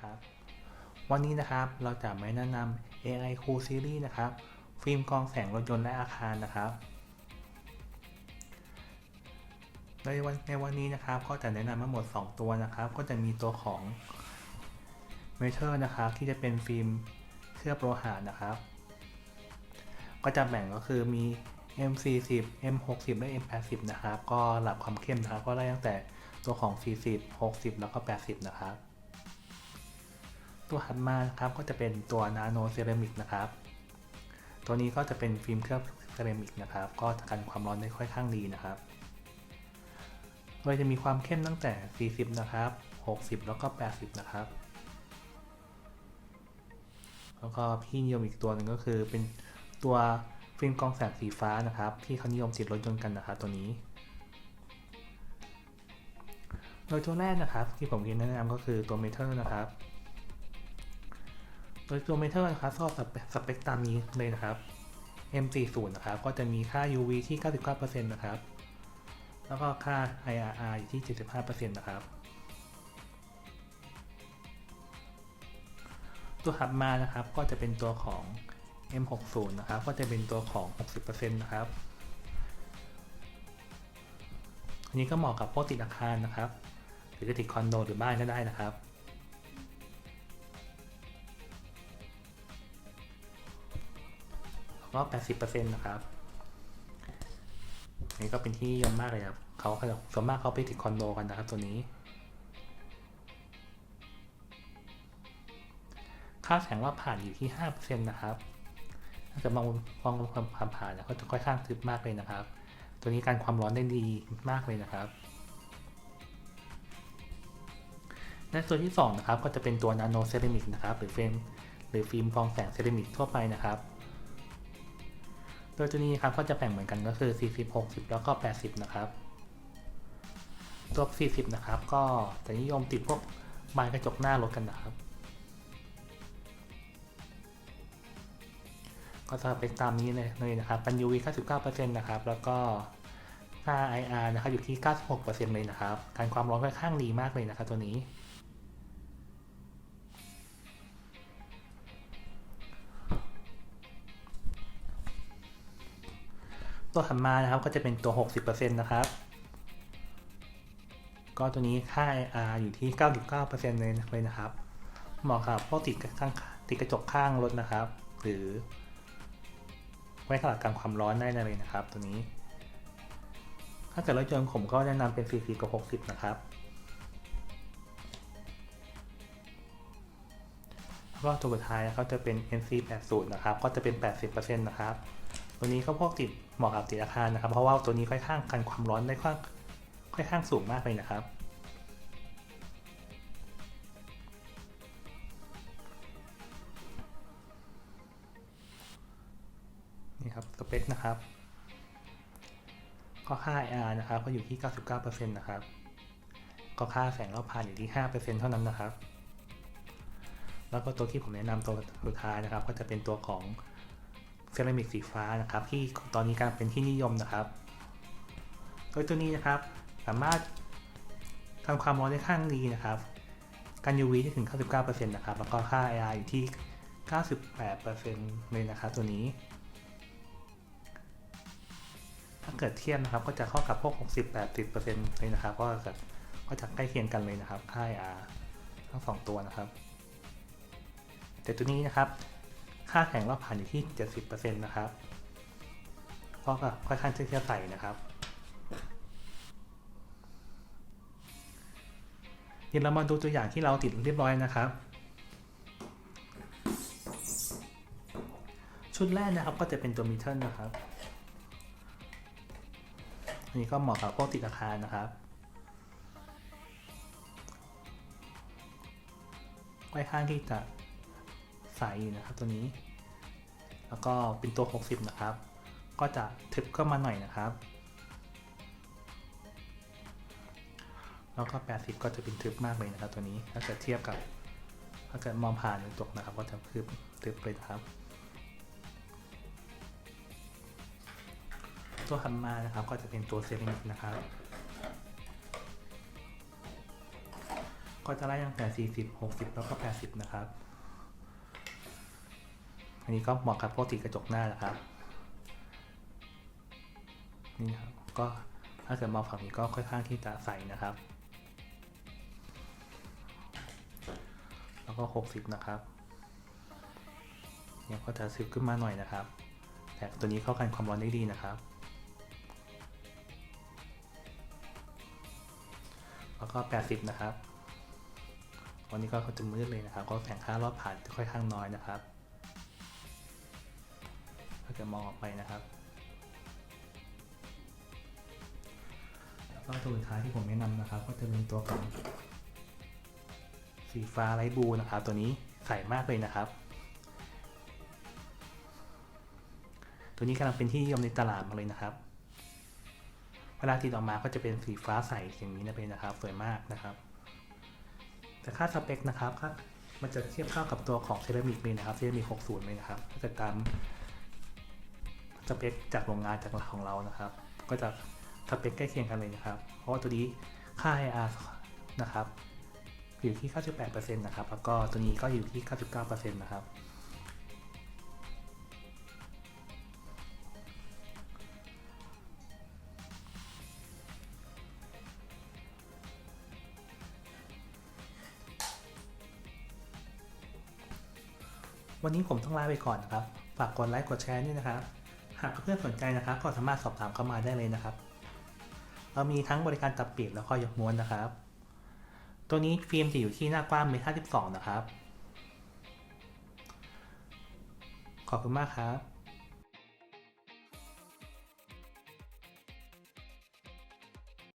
นะครับ วันนี้นะครับเราจะมาแนะนำ AI Cool Series นะครับ ฟิล์มกองแสงรถยนต์และอาคารนะครับ ในวันในวันนี้นะครับก็จะแนะนำทั้งหมด 2 ตัวนะครับ ก็จะมีตัวของ m e t a l นะครับ ที่จะเป็นฟิล์มเคลือบโลหะนะครับ ก็จะแบ่งก็คือมี M40 M60 และ M80 นะครับ ก็ระดับความเข้มนะครับ ก็ได้ตั้งแต่ตัวของ 40 60 แล้วก็ 80 นะครับ ตัวถัดมานะครับก็จะเป็นตัวนาโนเซรามิกนะครับ ตัวนี้ก็จะเป็นฟิล์มเคลือบเซรามิกนะครับ ก็กันความร้อนได้ค่อนข้างดีนะครับ โดยจะมีความเข้มตั้งแต่ 40 นะครับ 60 แล้วก็ 80 นะครับ แล้วก็พี่นิยมอีกตัวหนึ่งก็คือเป็นตัวฟิล์มกรองแสงสีฟ้านะครับ ที่เขานิยมติดรถยนต์กันนะครับตัวนี้ โดยตัวแรกนะครับที่ผมคิดแนะนำก็คือตัวเมทัลนะครับ โดยตัวเมทัลนะครับก็สเปคตามนี้เลยนะครับ M40 นะครับก็จะมีค่า UV ที่ 99%นะครับ แล้วก็ค่า IRR อยู่ที่ 75%นะครับตัวถัดมานะครับก็จะเป็นตัวของ M60 นะครับก็จะเป็นตัวของ 60%นะครับอันนี้ก็เหมาะกับพวกติดอาคารนะครับ หรือติดคอนโดหรือบ้านก็ได้นะครับ แล้วก็80%นะครับอันนี้ก็เป็นที่นิยมมากเลยครับเขาส่วนมากเขาไปติดคอนโดกันนะครับตัวนี้ ค่าแสงรอบผ่านอยู่ที่ 5%นะครับถ้าเกิดมองมองความผ่านผ่านเนี่ยก็จะค่อนข้างทึบมากเลยนะครับ ตัวนี้การความร้อนได้ดีมากเลยนะครับและตัวที่ 2 นะครับ ก็จะเป็นตัวนาโนเซรามิกนะครับ หรือเฟรมหรือฟิล์มกรองแสงเซรามิกทั่วไปนะครับ ดยตัวนี้ครับก็จะแบ่งเหมือนกันก็คือ 40 60 แล้วก็ 80 นะครับ ตัว 40 นะครับ ก็จะนิยมติดพวกบานกระจกหน้ารถกันนะครับ ก็จะเป็นตามนี้เลยเลยนะครับเป็น UV 99%นะครับ แล้วก็ค่า IR นะครับอยู่ที่ 96%เลยนะครับ การความร้อนค่อนข้างดีมากเลยนะครับตัวนี้ ตัวถัดมานะครับก็จะเป็นตัว 60%นะครับ ก็ตัวนี้ค่า IR อยู่ที่ 99%เลยเลยนะครับ เหมาะกับพวกติดข้างติดกระจกข้างรถนะครับ หรือไว้สำหรับการความร้อนได้เลยนะครับ ตัวนี้ ถ้าเกิดรถยนต์ผมก็แนะนำเป็น 40 กับ 60 นะครับแล้วก็ตัวสุดท้ายนะครับจะเป็น NC80 นะครับ ก็จะเป็น 80%นะครับ ตัวนี้ก็พวกติดเหมาะกับติดอาคารนะครับ เพราะว่าตัวนี้ค่อนข้างกันความร้อนได้ค่อนค่อนข้างสูงมากเลยนะครับ นี่ครับสเปคนะครับก็ค่า IR นะครับก็อยู่ที่ 99%นะครับก็ค่าแสงรอบผ่านอยู่ที่ 5%เท่านั้นนะครับ แล้วก็ตัวที่ผมแนะนำตัวสุดท้ายนะครับ ก็จะเป็นตัวของ เซรามิกสีฟ้านะครับ ที่ตอนนี้กำลังเป็นที่นิยมนะครับ โดยตัวนี้นะครับ สามารถทำความร้อนได้ข้างดีนะครับ กัน UV ได้ถึง 99%นะครับ แล้วก็ค่า IR อยู่ที่ 98%เลยนะครับตัวนี้ ถ้าเกิดเทียบนะครับก็จะเข้ากับพวก 60-80%เลยนะครับ ก็จะก็จะใกล้เคียงกันเลยนะครับ ค่าย R ทั้งสองตัวนะครับ แต่ตัวนี้นะครับ ค่าแข็งรอบผ่านอยู่ที่ 70%นะครับก็ค่อนข้างที่จะใส่นะครับเดี๋ยวเรามาดูตัวอย่างที่เราติดเรียบร้อยนะครับ ชุดแรกนะครับก็จะเป็นตัวมิเทิลนะครับอันนี้ก็เหมาะกับพวกติดอาคารนะครับค่อนข้างที่จะ ใสนะครับตัวนี้ แล้วก็เป็นตัว 60 นะครับ ก็จะทึบเข้ามาหน่อยนะครับ แล้วก็ 80 ก็จะเป็นทึบมากเลยนะครับตัวนี้ ถ้าเกิดเทียบกับ ถ้าเกิดมองผ่านกระจกนะครับ ก็จะทึบทึบเลยนะครับ ตัวถัดมานะครับก็จะเป็นตัวเซรามิกนะครับก็จะไล่ตั้งแต่ 40 60 แล้วก็ 80 นะครับ นนี้ก็เหมาะกับพวกติดกระจกหน้านะครับ นี่ครับ ก็ถ้าเกิดมองฝั่งนี้ก็ค่อนข้างที่จะใสนะครับ แล้วก็ 60 นะครับเนี่ยก็จะซึบขึ้นมาหน่อยนะครับ แต่ตัวนี้เข้ากันความร้อนได้ดีนะครับ แล้วก็ 80 นะครับวันนี้ก็จะมืดเลยนะครับ ก็แสงค่ารอบผ่านจะค่อนข้างน้อยนะครับ ถ้าเกิดมองออกไปนะครับแล้วก็ตัวสุดท้ายที่ผมแนะนำนะครับ ก็จะเป็นตัวของสีฟ้าไลท์บลูนะครับ ตัวนี้ใสมากเลยนะครับ ตัวนี้กำลังเป็นที่นิยมในตลาดมาเลยนะครับเวลาติดออกมาก็จะเป็นสีฟ้าใสอย่างนี้นะเป็นนะครับ สวยมากนะครับ แต่ค่าสเปคนะครับมันจะเทียบเท่ากับตัวของเซรามิกเลยนะครับเซรามิก60เลยนะครับก็จะตาม สเปคจากโรงงานจากของเรานะครับ ก็จะสเปคใกล้เคียงกันเลยนะครับ เพราะว่าตัวนี้ค่า IR นะครับอยู่ที่ 98%นะครับ แล้วก็ตัวนี้ก็อยู่ที่ 99%นะครับ วันนี้ผมต้องลาไปก่อนนะครับ ฝากกดไลค์ กดแชร์ด้วยนะครับ หากเพื่อนสนใจนะครับ ก็สามารถสอบถามเข้ามาได้เลยนะครับ เรามีทั้งบริการตัดปีกแล้วก็ยกม้วนนะครับ ตัวนี้ฟิล์มจะอยู่ที่หน้ากว้างเมตรห้าสิบสองนะครับ ขอบคุณมากครับ